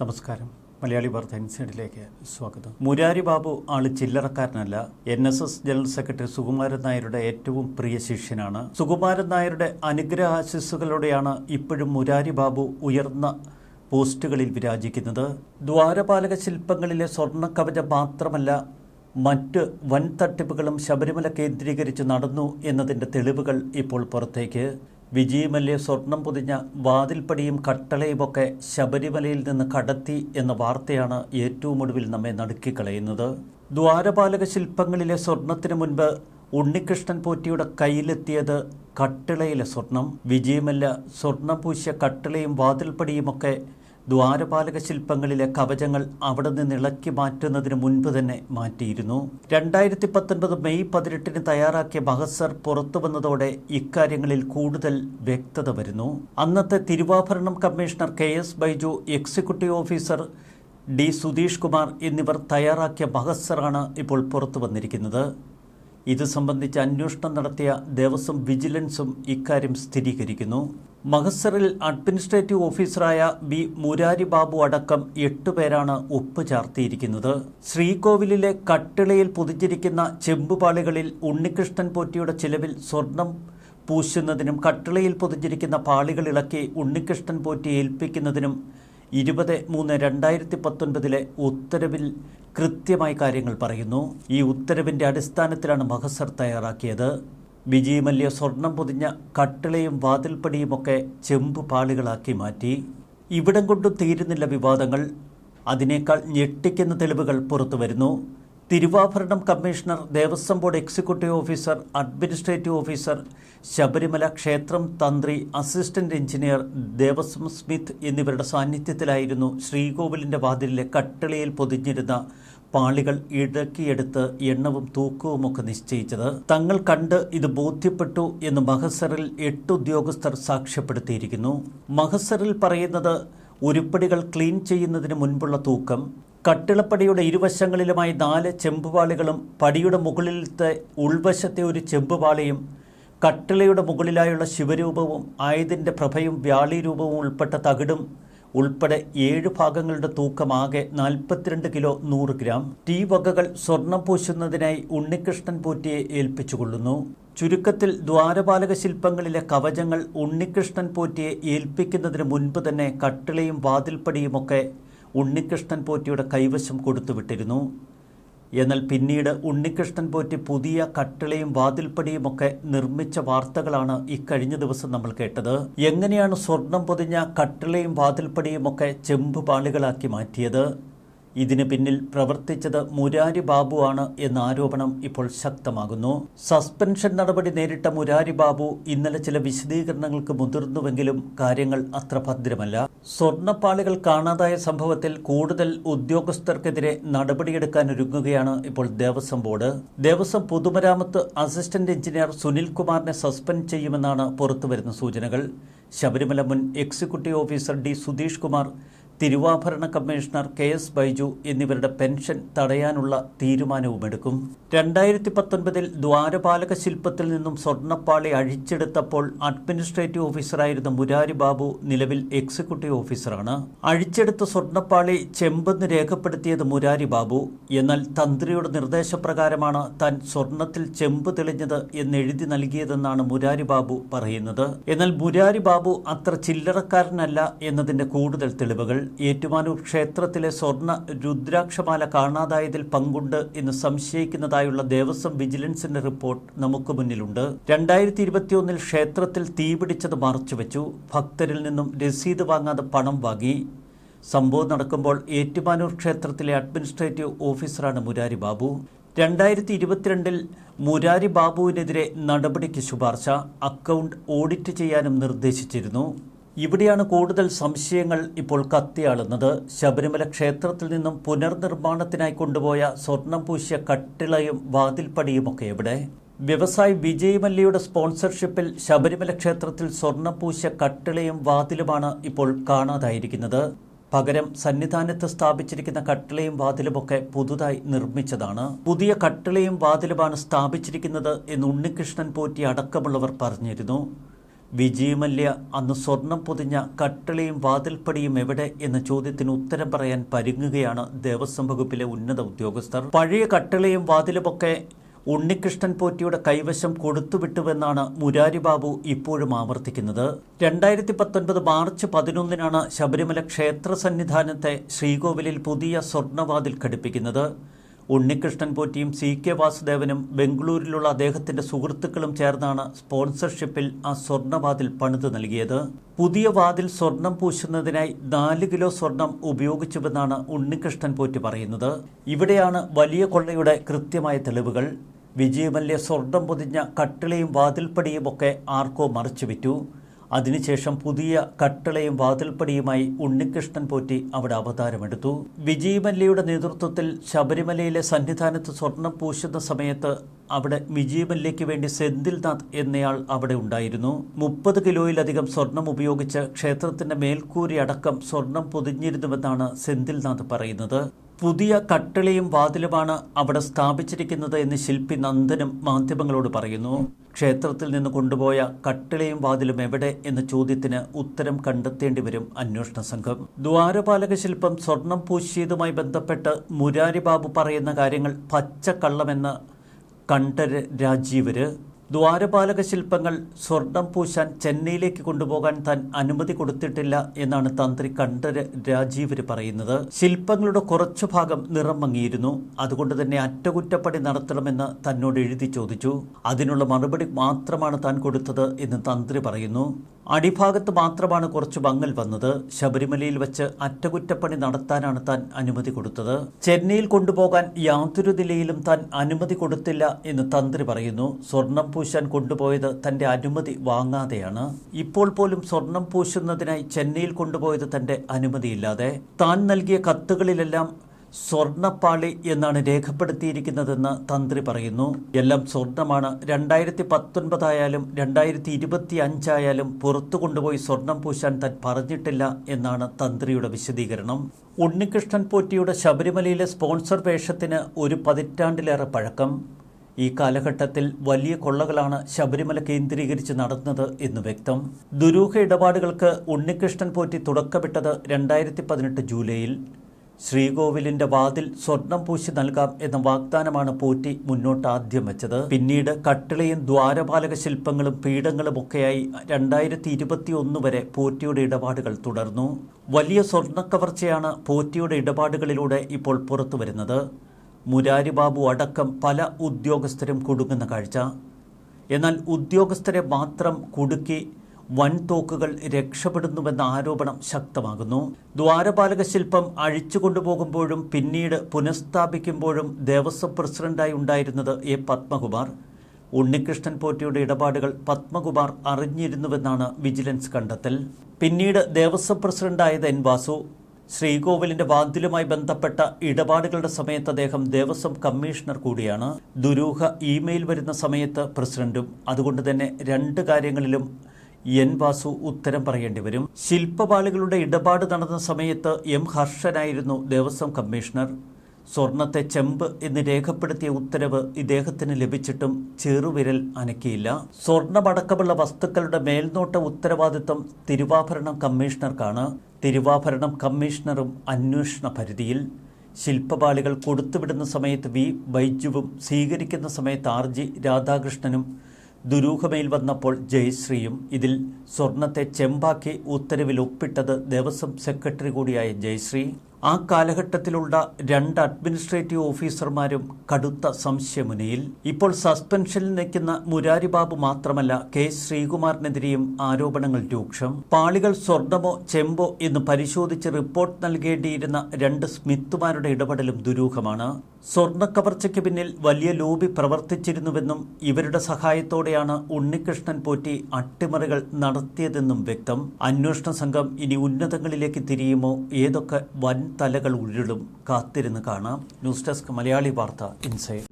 നമസ്കാരം. മലയാളി വാർത്ത ഇൻസൈഡിലേക്ക് സ്വാഗതം. മുരാരി ബാബു ആൾ ചില്ലറക്കാരനല്ല. N S S general secretary Sukumaran നായരുടെ ഏറ്റവും പ്രിയ ശിഷ്യനാണ്. സുകുമാരൻ നായരുടെ അനുഗ്രഹ ആശിസ്സുകളോടെയാണ് ഇപ്പോഴും മുരാരി ബാബു ഉയർന്ന പോസ്റ്റുകളിൽ വിരാജിക്കുന്നത്. ദ്വാരപാലക ശില്പങ്ങളിലെ സ്വർണ കവചം മാത്രമല്ല മറ്റ് വൻ തട്ടിപ്പുകളും ശബരിമല കേന്ദ്രീകരിച്ച് നടന്നു എന്നതിന്റെ തെളിവുകൾ ഇപ്പോൾ പുറത്തേക്ക്. വിജയമല്യ സ്വർണം പൊതിഞ്ഞ വാതിൽപ്പടിയും കട്ടളയുമൊക്കെ ശബരിമലയിൽ നിന്ന് കടത്തി എന്ന വാർത്തയാണ് ഏറ്റവും ഒടുവിൽ നമ്മെ നടുക്കിക്കളയുന്നത്. ദ്വാരപാലക ശില്പങ്ങളിലെ സ്വർണത്തിന് മുൻപ് ഉണ്ണികൃഷ്ണൻ പോറ്റിയുടെ കയ്യിലെത്തിയത് കട്ടിളയിലെ സ്വർണം. വിജയമല്ല സ്വർണം പൂശിയ കട്ടിളയും വാതിൽപ്പടിയുമൊക്കെ ദ്വാരപാലക ശില്പങ്ങളിലെ കവചങ്ങൾ അവിടെ നിന്ന് ഇളക്കി മാറ്റുന്നതിന് മുൻപ് തന്നെ മാറ്റിയിരുന്നു. രണ്ടായിരത്തി പത്തൊൻപത് മെയ് പതിനെട്ടിന് തയ്യാറാക്കിയ ബഹസർ പുറത്തു വന്നതോടെ ഇക്കാര്യങ്ങളിൽ കൂടുതൽ വ്യക്തത വരുന്നു. അന്നത്തെ തിരുവാഭരണം commissioner K S Baiju executive officer D Sudheesh Kumar എന്നിവർ തയ്യാറാക്കിയ ബഹസറാണ് ഇപ്പോൾ പുറത്തു വന്നിരിക്കുന്നത്. ഇത് സംബന്ധിച്ച് അന്വേഷണം നടത്തിയ ദേവസ്വം വിജിലൻസും ഇക്കാര്യം സ്ഥിരീകരിക്കുന്നു. മഹസറിൽ അഡ്മിനിസ്ട്രേറ്റീവ് ഓഫീസറായ ബി മുരാരി ബാബു അടക്കം എട്ടുപേരാണ് ഒപ്പ് ചാർത്തിയിരിക്കുന്നത്. ശ്രീകോവിലിലെ കട്ടിളയിൽ പൊതിഞ്ഞിരിക്കുന്ന ചെമ്പുപാളികളിൽ ഉണ്ണികൃഷ്ണൻ പോറ്റിയുടെ ചിലവിൽ സ്വർണം പൂശുന്നതിനും കട്ടിളയിൽ പൊതിഞ്ഞിരിക്കുന്ന പാളികൾ ഇളക്കി ഉണ്ണികൃഷ്ണൻ പോറ്റി ഏൽപ്പിക്കുന്നതിനും ഇരുപത് മൂന്ന് രണ്ടായിരത്തി പത്തൊൻപതിലെ ഉത്തരവിൽ കൃത്യമായി കാര്യങ്ങൾ പറയുന്നു. ഈ ഉത്തരവിന്റെ അടിസ്ഥാനത്തിലാണ് മഹസർ തയ്യാറാക്കിയത്. വിജയമല്യ സ്വർണം പൊതിഞ്ഞ കട്ടിളയും വാതിൽപ്പടിയുമൊക്കെ ചെമ്പ് പാളികളാക്കി മാറ്റി. ഇവിടം കൊണ്ടും തീരുന്നില്ല വിവാദങ്ങൾ. അതിനേക്കാൾ ഞെട്ടിക്കുന്ന തെളിവുകൾ പുറത്തു വരുന്നു തിരുവാഭരണം commissioner Devaswom board executive officer administrative officer Sabarimala ക്ഷേത്രം തന്ത്രി അസിസ്റ്റന്റ് എഞ്ചിനീയർ ദേവസ്വം സ്മിത്ത് എന്നിവരുടെ സാന്നിധ്യത്തിലായിരുന്നു ശ്രീകോവിലിന്റെ വാതിലിലെ കട്ടിളയിൽ പൊതിഞ്ഞിരുന്ന പാളികൾ ഇടക്കിയെടുത്ത് എണ്ണവും തൂക്കവുമൊക്കെ നിശ്ചയിച്ചത്. തങ്ങൾ കണ്ട് ഇത് ബോധ്യപ്പെട്ടു എന്ന് മഹസറിൽ എട്ട് ഉദ്യോഗസ്ഥർ സാക്ഷ്യപ്പെടുത്തിയിരിക്കുന്നു. മഹസറിൽ പറയുന്നത് ഉരുപ്പടികൾ ക്ലീൻ ചെയ്യുന്നതിന് മുൻപുള്ള തൂക്കം കട്ടിളപ്പടിയുടെ ഇരുവശങ്ങളിലുമായി നാല് ചെമ്പുപാളികളും പടിയുടെ മുകളിലത്തെ ഉൾവശത്തെ ഒരു ചെമ്പുപാളിയും കട്ടിളയുടെ മുകളിലായുള്ള ശിവരൂപവും ആയുധിന്റെ പ്രഭയും വ്യാളി രൂപവും ഉൾപ്പെട്ട തകിടും ഉൾപ്പെടെ ഏഴ് ഭാഗങ്ങളുടെ തൂക്കമാകെ നാൽപ്പത്തിരണ്ട് കിലോ നൂറ് ഗ്രാം. ടീ വകകൾ സ്വർണം പൂശുന്നതിനായി ഉണ്ണികൃഷ്ണൻ പോറ്റിയെ ഏൽപ്പിച്ചുകൊള്ളുന്നു. ചുരുക്കത്തിൽ ദ്വാരപാലക ശില്പങ്ങളിലെ കവചങ്ങൾ ഉണ്ണികൃഷ്ണൻ പോറ്റിയെ ഏൽപ്പിക്കുന്നതിന് മുൻപ് തന്നെ കട്ടിളയും വാതിൽപ്പടിയുമൊക്കെ ഉണ്ണികൃഷ്ണൻ പോറ്റിയുടെ കൈവശം കൊടുത്തുവിട്ടിരുന്നു എന്നാൽ പിന്നീട് ഉണ്ണികൃഷ്ണൻ പോറ്റി പുതിയ കട്ടിളയും വാതിൽപ്പടിയുമൊക്കെ നിർമ്മിച്ച വാർത്തകളാണ് ഇക്കഴിഞ്ഞ ദിവസം നമ്മൾ കേട്ടത്. എങ്ങനെയാണ് സ്വർണം പൊതിഞ്ഞ കട്ടിളയും വാതിൽപ്പടിയുമൊക്കെ ചെമ്പ് പാളികളാക്കി മാറ്റിയത്? ഇതിന് പിന്നിൽ പ്രവർത്തിച്ചത് മുരാരി ബാബുവാണ് എന്ന ആരോപണം ഇപ്പോൾ ശക്തമാകുന്നു. സസ്പെൻഷൻ നടപടി നേരിട്ട മുരാരി ബാബു ഇന്നലെ ചില വിശദീകരണങ്ങൾക്ക് മുതിർന്നുവെങ്കിലും കാര്യങ്ങൾ അത്ര ഭദ്രമല്ല. സ്വർണപ്പാളികൾ കാണാതായ സംഭവത്തിൽ കൂടുതൽ ഉദ്യോഗസ്ഥർക്കെതിരെ നടപടിയെടുക്കാൻ ഒരുങ്ങുകയാണ് ഇപ്പോൾ ദേവസ്വം ബോർഡ്. ദേവസ്വം പൊതുമരാമത്ത് അസിസ്റ്റന്റ് എഞ്ചിനീയർ സുനിൽ കുമാറിനെ സസ്പെൻഡ് ചെയ്യുമെന്നാണ് പുറത്തുവരുന്ന സൂചനകൾ. ശബരിമല മുൻ executive officer D Sudheesh Kumar തിരുവാഭരണ കമ്മീഷണർ കെ എസ് ബൈജു എന്നിവരുടെ പെൻഷൻ തടയാനുള്ള തീരുമാനവുമെടുക്കും. രണ്ടായിരത്തി പത്തൊൻപതിൽ ദ്വാരപാലക ശില്പത്തിൽ നിന്നും സ്വർണപ്പാളി അഴിച്ചെടുത്തപ്പോൾ അഡ്മിനിസ്ട്രേറ്റീവ് ഓഫീസറായിരുന്ന മുരാരി ബാബു നിലവിൽ എക്സിക്യൂട്ടീവ് ഓഫീസറാണ്. അഴിച്ചെടുത്ത സ്വർണപ്പാളി ചെമ്പെന്ന് രേഖപ്പെടുത്തിയത് മുരാരി ബാബു. എന്നാൽ തന്ത്രിയുടെ നിർദ്ദേശപ്രകാരമാണ് താൻ സ്വർണത്തിൽ ചെമ്പ് തെളിഞ്ഞത് എന്ന് എഴുതി നൽകിയതെന്നാണ് മുരാരി ബാബു പറയുന്നത്. എന്നാൽ മുരാരി ബാബു അത്ര ചില്ലറക്കാരനല്ല എന്നതിന്റെ കൂടുതൽ തെളിവുകൾ. ഏറ്റുമാനൂർ ക്ഷേത്രത്തിലെ സ്വർണ രുദ്രാക്ഷമാല കാണാതായതിൽ പങ്കുണ്ട് എന്ന് സംശയിക്കുന്നതായുള്ള ദേവസ്വം വിജിലൻസിന്റെ റിപ്പോർട്ട് നമുക്ക് മുന്നിലുണ്ട്. രണ്ടായിരത്തി ഇരുപത്തിയൊന്നിൽ ക്ഷേത്രത്തിൽ തീപിടിച്ചത് മറച്ചുവെച്ചു. ഭക്തരിൽ നിന്നും രസീത് വാങ്ങാതെ പണം വാങ്ങി. സംഭവം നടക്കുമ്പോൾ ഏറ്റുമാനൂർ ക്ഷേത്രത്തിലെ അഡ്മിനിസ്ട്രേറ്റീവ് ഓഫീസറാണ് മുരാരി ബാബു. രണ്ടായിരത്തി ഇരുപത്തിരണ്ടിൽ മുരാരി ബാബുവിനെതിരെ നടപടിക്ക് ശുപാർശ. അക്കൗണ്ട് ഓഡിറ്റ് ചെയ്യാനും നിർദ്ദേശിച്ചിരുന്നു. ഇവിടെയാണ് കൂടുതൽ സംശയങ്ങൾ ഇപ്പോൾ കത്തിയാളുന്നത്. ശബരിമല ക്ഷേത്രത്തിൽ നിന്നും പുനർനിർമ്മാണത്തിനായി കൊണ്ടുപോയ സ്വർണം പൂശിയ കട്ടിളയും വാതിൽപ്പടിയുമൊക്കെ എവിടെ? വ്യവസായി വിജയ് മല്യയുടെ സ്പോൺസർഷിപ്പിൽ ശബരിമല ക്ഷേത്രത്തിൽ സ്വർണം പൂശിയ കട്ടിളയും വാതിലുമാണ് ഇപ്പോൾ കാണാതായിരിക്കുന്നത്. പകരം സന്നിധാനത്ത് സ്ഥാപിച്ചിരിക്കുന്ന കട്ടിളയും വാതിലുമൊക്കെ പുതുതായി നിർമ്മിച്ചതാണ്. പുതിയ കട്ടിളയും വാതിലുമാണ് സ്ഥാപിച്ചിരിക്കുന്നത് എന്ന് ഉണ്ണികൃഷ്ണൻ പോറ്റി അടക്കമുള്ളവർ പറഞ്ഞിരുന്നു. വിജയമല്യ. അന്ന് സ്വർണം പൊതിഞ്ഞ കട്ടളിയും വാതിൽപ്പടിയും എവിടെ എന്ന ചോദ്യത്തിന് ഉത്തരം പറയാൻ പരുങ്ങുകയാണ് ദേവസ്വം വകുപ്പിലെ ഉന്നത ഉദ്യോഗസ്ഥർ. പഴയ കട്ടളിയും വാതിലുമൊക്കെ ഉണ്ണികൃഷ്ണൻ പോറ്റിയുടെ കൈവശം കൊടുത്തുവിട്ടുവെന്നാണ് മുരാരി ബാബു ഇപ്പോഴും ആവർത്തിക്കുന്നത്. രണ്ടായിരത്തി പത്തൊൻപത് മാർച്ച് പതിനൊന്നിനാണ് ശബരിമല ക്ഷേത്ര സന്നിധാനത്തെ ശ്രീകോവിലിൽ പുതിയ സ്വർണവാതിൽ ഘടിപ്പിക്കുന്നത്. ഉണ്ണികൃഷ്ണൻ പോറ്റിയും സി കെ വാസുദേവനും ബംഗളൂരിലുള്ള അദ്ദേഹത്തിന്റെ സുഹൃത്തുക്കളും ചേർന്നാണ് സ്പോൺസർഷിപ്പിൽ ആ സ്വർണവാതിൽ പണിത് നൽകിയത്. പുതിയ വാതിൽ സ്വർണം പൂശുന്നതിനായി നാല് കിലോ സ്വർണം ഉപയോഗിച്ചുവെന്നാണ് ഉണ്ണികൃഷ്ണൻ പോറ്റി പറയുന്നത്. ഇവിടെയാണ് വലിയ കൊള്ളയുടെ കൃത്യമായ തെളിവുകൾ. വിജയമല്യ സ്വർണം പൊതിഞ്ഞ കട്ടിളയും വാതിൽപ്പടിയും ആർക്കോ ആർക്കോ മറിച്ചുവിറ്റു. അതിനുശേഷം പുതിയ കട്ടളയും വാതിൽപ്പടിയുമായി ഉണ്ണികൃഷ്ണൻ പോറ്റി അവിടെ അവതാരമെടുത്തു. വിജയമല്യയുടെ നേതൃത്വത്തിൽ ശബരിമലയിലെ സന്നിധാനത്ത് സ്വർണം പൂശുന്ന സമയത്ത് അവിടെ വിജയമല്യയ്ക്ക് വേണ്ടി സെന്തിൽനാഥ് എന്നയാൾ അവിടെ ഉണ്ടായിരുന്നു. മുപ്പത് കിലോയിലധികം സ്വർണം ഉപയോഗിച്ച് ക്ഷേത്രത്തിന്റെ മേൽക്കൂരി അടക്കം സ്വർണം പൊതിഞ്ഞിരുന്നുവെന്നാണ് സെന്തിൽനാഥ് പറയുന്നത്. പുതിയ കട്ടിളയും വാതിലുമാണ് അവിടെ സ്ഥാപിച്ചിരിക്കുന്നത് എന്ന് ശില്പി നന്ദനും മാധ്യമങ്ങളോട് പറയുന്നു. ക്ഷേത്രത്തിൽ നിന്ന് കൊണ്ടുപോയ കട്ടിളയും വാതിലും എവിടെ എന്ന ചോദ്യത്തിന് ഉത്തരം കണ്ടെത്തേണ്ടി വരും അന്വേഷണ സംഘം. ദ്വാരപാലക ശില്പം സ്വർണം പൂശിയതുമായി ബന്ധപ്പെട്ട് മുരാരി ബാബു പറയുന്ന കാര്യങ്ങൾ പച്ചക്കള്ളമെന്ന് കണ്ഠര് രാജീവര്. ദ്വാരപാലക ശില്പങ്ങൾ സ്വർണം പൂശാൻ ചെന്നൈയിലേക്ക് കൊണ്ടുപോകാൻ താൻ അനുമതി കൊടുത്തിട്ടില്ല എന്നാണ് തന്ത്രി കണ്ഠര് രാജീവര് പറയുന്നത്. ശില്പങ്ങളുടെ കുറച്ചു ഭാഗം നിറം മങ്ങിയിരുന്നു. അതുകൊണ്ട് തന്നെ അറ്റകുറ്റപ്പണി നടത്തണമെന്ന് തന്നോട് എഴുതി ചോദിച്ചു. അതിനുള്ള മറുപടി മാത്രമാണ് താൻ കൊടുത്തത് എന്ന് തന്ത്രി പറയുന്നു. അടിഭാഗത്ത് മാത്രമാണ് കുറച്ച് മങ്ങൽ വന്നത്. ശബരിമലയിൽ വെച്ച് അറ്റകുറ്റപ്പണി നടത്താനാണ് താൻ അനുമതി കൊടുത്തത്. ചെന്നൈയിൽ കൊണ്ടുപോകാൻ യാതൊരു നിലയിലും താൻ അനുമതി കൊടുത്തില്ല എന്ന് തന്ത്രി പറയുന്നു. സ്വർണം പൂശാൻ കൊണ്ടുപോയത് തന്റെ അനുമതി വാങ്ങാതെയാണ്. ഇപ്പോൾ പോലും സ്വർണം പൂശുന്നതിനായി ചെന്നൈയിൽ കൊണ്ടുപോയത് തന്റെ അനുമതിയില്ലാതെ. താൻ നൽകിയ കത്തുകളിലെല്ലാം സ്വർണപ്പാളി എന്നാണ് രേഖപ്പെടുത്തിയിരിക്കുന്നതെന്ന് തന്ത്രി പറയുന്നു. എല്ലാം സ്വർണമാണ്. രണ്ടായിരത്തി പത്തൊൻപതായാലും രണ്ടായിരത്തി ഇരുപത്തി അഞ്ചായാലും പുറത്തു കൊണ്ടുപോയി സ്വർണം പൂശാൻ താൻ പറഞ്ഞിട്ടില്ല എന്നാണ് തന്ത്രിയുടെ വിശദീകരണം. ഉണ്ണികൃഷ്ണൻ പോറ്റിയുടെ ശബരിമലയിലെ സ്പോൺസർ വേഷത്തിന് ഒരു പതിറ്റാണ്ടിലേറെ പഴക്കം. ഈ കാലഘട്ടത്തിൽ വലിയ കൊള്ളകളാണ് ശബരിമല കേന്ദ്രീകരിച്ച് നടന്നത് എന്ന് വ്യക്തം. ദുരൂഹ ഇടപാടുകൾക്ക് ഉണ്ണികൃഷ്ണൻ പോറ്റി തുടക്കമിട്ടത് രണ്ടായിരത്തി പതിനെട്ട് ജൂലൈയിൽ. ശ്രീകോവിലിന്റെ വാതിൽ സ്വർണം പൂശി നൽകാം എന്ന വാഗ്ദാനമാണ് പോറ്റി മുന്നോട്ട് ആദ്യം വെച്ചത്. പിന്നീട് കട്ടിളയും ദ്വാരപാലക ശില്പങ്ങളും പീഠങ്ങളും ഒക്കെയായി രണ്ടായിരത്തി ഇരുപത്തി ഒന്ന് വരെ പോറ്റിയുടെ ഇടപാടുകൾ തുടർന്നു. വലിയ സ്വർണക്കവർച്ചയാണ് പോറ്റിയുടെ ഇടപാടുകളിലൂടെ ഇപ്പോൾ പുറത്തു വരുന്നത്. മുരാരി ബാബു അടക്കം പല ഉദ്യോഗസ്ഥരും കുടുങ്ങുന്ന കാഴ്ച. എന്നാൽ ഉദ്യോഗസ്ഥരെ മാത്രം കുടുക്കി വൻതോക്കുകൾ രക്ഷപ്പെടുന്നുവെന്ന ആരോപണം ശക്തമാകുന്നു. ദ്വാരപാലക ശില്പം അഴിച്ചുകൊണ്ടുപോകുമ്പോഴും പിന്നീട് പുനഃസ്ഥാപിക്കുമ്പോഴും ദേവസ്വം പ്രസിഡന്റായി ഉണ്ടായിരുന്നത് എ പത്മകുമാർ. ഉണ്ണികൃഷ്ണൻ പോറ്റിയുടെ ഇടപാടുകൾ പത്മകുമാർ അറിഞ്ഞിരുന്നുവെന്നാണ് വിജിലൻസ് കണ്ടെത്തൽ. പിന്നീട് ദേവസ്വം പ്രസിഡന്റായത് എൻ വാസു. ശ്രീകോവിലിന്റെ വാതിലുമായി ബന്ധപ്പെട്ട ഇടപാടുകളുടെ സമയത്ത് അദ്ദേഹം ദേവസ്വം കമ്മീഷണർ കൂടിയാണ്. ദുരൂഹ ഇമെയിൽ വരുന്ന സമയത്ത് പ്രസിഡന്റും. അതുകൊണ്ട് തന്നെ രണ്ട് കാര്യങ്ങളിലും എൻ വാസു ഉത്തരം പറയേണ്ടി വരും. ശില്പപാളികളുടെ ഇടപാട് നടന്ന സമയത്ത് എം ഹർഷനായിരുന്നു ദേവസ്വം കമ്മീഷണർ. സ്വർണത്തെ ചെമ്പ് എന്ന് രേഖപ്പെടുത്തിയ ഉത്തരവ് ഇദ്ദേഹത്തിന് ലഭിച്ചിട്ടും ചെറുവിരൽ അനക്കിയില്ല. സ്വർണമടക്കമുള്ള വസ്തുക്കളുടെ മേൽനോട്ട ഉത്തരവാദിത്വം തിരുവാഭരണം കമ്മീഷണർക്കാണ്. തിരുവാഭരണം കമ്മീഷണറും അന്വേഷണ പരിധിയിൽ. ശില്പപാളികൾ കൊടുത്തുവിടുന്ന സമയത്ത് വി ബൈജുവും സ്വീകരിക്കുന്ന സമയത്ത് ആർ ജി രാധാകൃഷ്ണനും ദുരൂഹമയിൽ വന്നപ്പോൾ ജയശ്രീയും ഇതിൽ സ്വർണത്തെ ചെമ്പാക്കി ഉത്തരവിൽ ഒപ്പിട്ടത് ദേവസ്വം സെക്രട്ടറി കൂടിയായ ജയശ്രീ. ആ കാലഘട്ടത്തിലുള്ള രണ്ട് അഡ്മിനിസ്ട്രേറ്റീവ് ഓഫീസർമാരും കടുത്ത സംശയമുനയിൽ. ഇപ്പോൾ സസ്പെൻഷനിൽ നിൽക്കുന്ന മുരാരി ബാബു മാത്രമല്ല കെ ശ്രീകുമാറിനെതിരെയും ആരോപണങ്ങൾ രൂക്ഷം. പാളികൾ സ്വർണമോ ചെമ്പോ എന്ന് പരിശോധിച്ച് റിപ്പോർട്ട് നൽകേണ്ടിയിരുന്ന രണ്ട് സ്മിത്തുമാരുടെ ഇടപെടലും ദുരൂഹമാണ്. സ്വർണക്കവർച്ചയ്ക്ക് പിന്നിൽ വലിയ ലോബി പ്രവർത്തിച്ചിരുന്നുവെന്നും ഇവരുടെ സഹായത്തോടെയാണ് ഉണ്ണികൃഷ്ണൻ പോറ്റി അട്ടിമറികൾ നടത്തിയതെന്നും വ്യക്തം. അന്വേഷണ സംഘം ഇനി ഉന്നതങ്ങളിലേക്ക് തിരിയുമോ? ഏതൊക്കെ വൻ തലകൾ ഉരുളും? കാത്തിരുന്ന് കാണാം. ന്യൂസ് ഡെസ്ക് മലയാളി വാർത്ത ഇൻസൈഡ്.